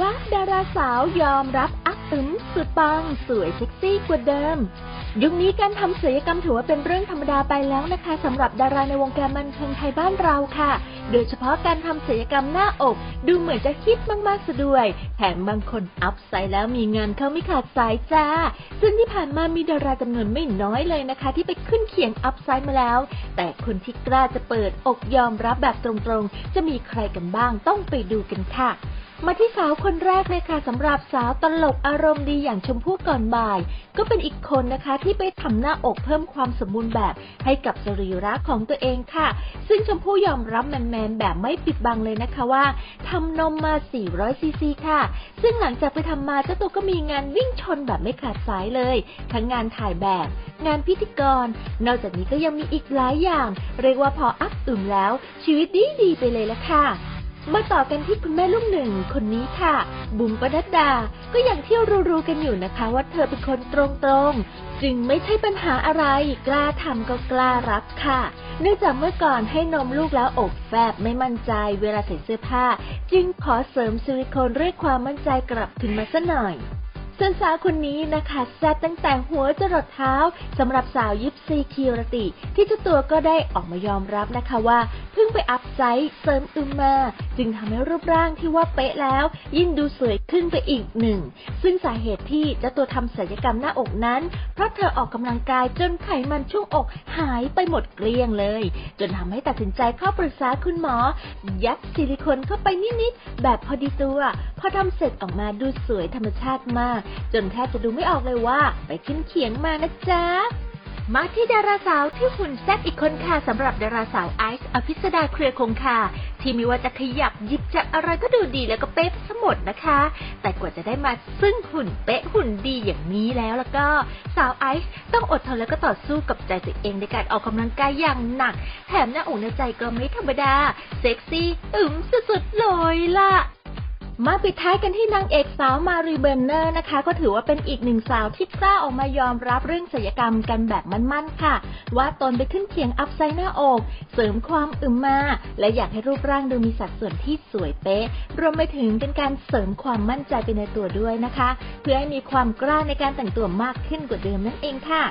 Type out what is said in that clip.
ว่าดาราสาวยอมรับอักอึมสุดปัง สวยเซ็กซี่กว่าเดิม ยุคนี้การทำศัลยกรรมถือว่าเป็นเรื่องธรรมดาไปแล้วนะคะสำหรับดาราในวงการบันเทิงไทยบ้านเราค่ะ โดยเฉพาะการทำศัลยกรรมหน้าอก ดูเหมือนจะฮิตมากๆซะด้วย แถมบางคนอัพไซด์แล้วมีงานเข้าไม่ขาดสายจ้า ซึ่งที่ผ่านมามีดาราจำนวนไม่น้อยเลยนะคะ ที่ไปขึ้นเขียงอัพไซด์มาแล้ว แต่คนที่กล้าจะเปิดอกยอมรับแบบตรงๆ จะมีใครกันบ้างต้องไปดูกันค่ะ มาที่สาวคนแรกเลยค่ะสำหรับสาวตลกอารมณ์ดีอย่างชมพู่ก่อนบ่าย ก็เป็นอีกคนนะคะที่ไปทำหน้าอกเพิ่มความสมบูรณ์แบบให้กับสรีระของตัวเองค่ะ ซึ่งชมพู่ยอมรับแมนๆแบบไม่ปิดบังเลยนะคะว่าทำนมมา 400 ซีซีค่ะ ซึ่งหลังจากไปทำมาเจ้าตัวก็มีงานวิ่งชนแบบไม่ขาดสายเลย ทั้งงานถ่ายแบบ งานพิธีกร นอกจากนี้ก็ยังมีอีกหลายอย่าง เรียกว่าพออัพอึมแล้ว ชีวิตดีดีๆไปเลยละค่ะ มาต่อกันที่คุณแม่ลูกหนึ่งคนนี้ค่ะ บุ๋มปนัดดา ก็อย่างที่รู้ๆกันอยู่นะคะว่าเธอเป็นคนตรงๆ จึงไม่ใช่ปัญหาอะไร กล้าทำก็กล้ารับค่ะ เนื่องจากเมื่อก่อนให้นมลูกแล้วอกแฟบไม่มั่นใจเวลาใส่เสื้อผ้า จึงขอเสริมซิลิโคนเรียกความมั่นใจกลับคืนมาซะหน่อย ส่วนสาวคนนี้นะคะแซ่บตั้งแต่หัวจรดเท้าสำหรับสาวยิปซีคิรติ ที่เจ้าตัวก็ได้ออกมายอมรับนะคะว่า เพิ่งไปอัพไซต์เสริมอึมมา จึงทำให้รูปร่างที่ว่าเป๊ะแล้ว ยิ่งดูสวยขึ้นไปอีกหนึ่ง ซึ่งสาเหตุที่เจ้าตัวทำศัลยกรรมหน้าอกนั้น เพราะเธอออกกำลังกายจนไขมันช่วงอกหายไปหมดเกลี้ยงเลย จนทำให้ตัดสินใจเข้าปรึกษาคุณหมอ ยัดซิลิโคนเข้าไปนิดๆแบบพอดีตัวพอทำเสร็จออกมาดูสวยธรรมชาติมากจนแทบจะดูไม่ออกเลยว่า ไปขึ้นเขียงมานะจ๊ะ มาที่ดาราสาวที่หุ่นแซ่บอีกคนค่ะสำหรับดาราสาวไอซ์อภิสดาเครือคงคาที่ไม่ว่าจะขยับหยิบจะอะไรก็ดูดีแล้วก็เป๊ะสมดนะคะ แต่กว่าจะได้มาซึ่งหุ่นเป๊ะหุ่นดีอย่างนี้แล้วแล้วก็สาวไอซ์ต้องอดทนแล้วก็ต่อสู้กับใจตัวเองในการออกกำลังกายอย่างหนัก แถมหน้าอกหน้าใจก็ไม่ธรรมดา เซ็กซี่อึมสุดๆเลยล่ะ มาปิดท้ายกันที่นางเอกสาวมารีเบร์เนอร์นะคะ ก็ถือว่าเป็นอีกหนึ่งสาวที่กล้าออกมายอมรับเรื่องศัลยกรรมกันแบบมั่นๆค่ะ ว่าตนไปขึ้นเคียงอัพไซด์หน้าอก เสริมความอึมมา และอยากให้รูปร่างดูมีสัดส่วนที่สวยเป๊ะ รวมไปถึงเป็นการเสริมความมั่นใจไปในตัวด้วยนะคะ เพื่อให้มีความกล้าในการแต่งตัวมากขึ้นกว่าเดิมนั่นเองค่ะ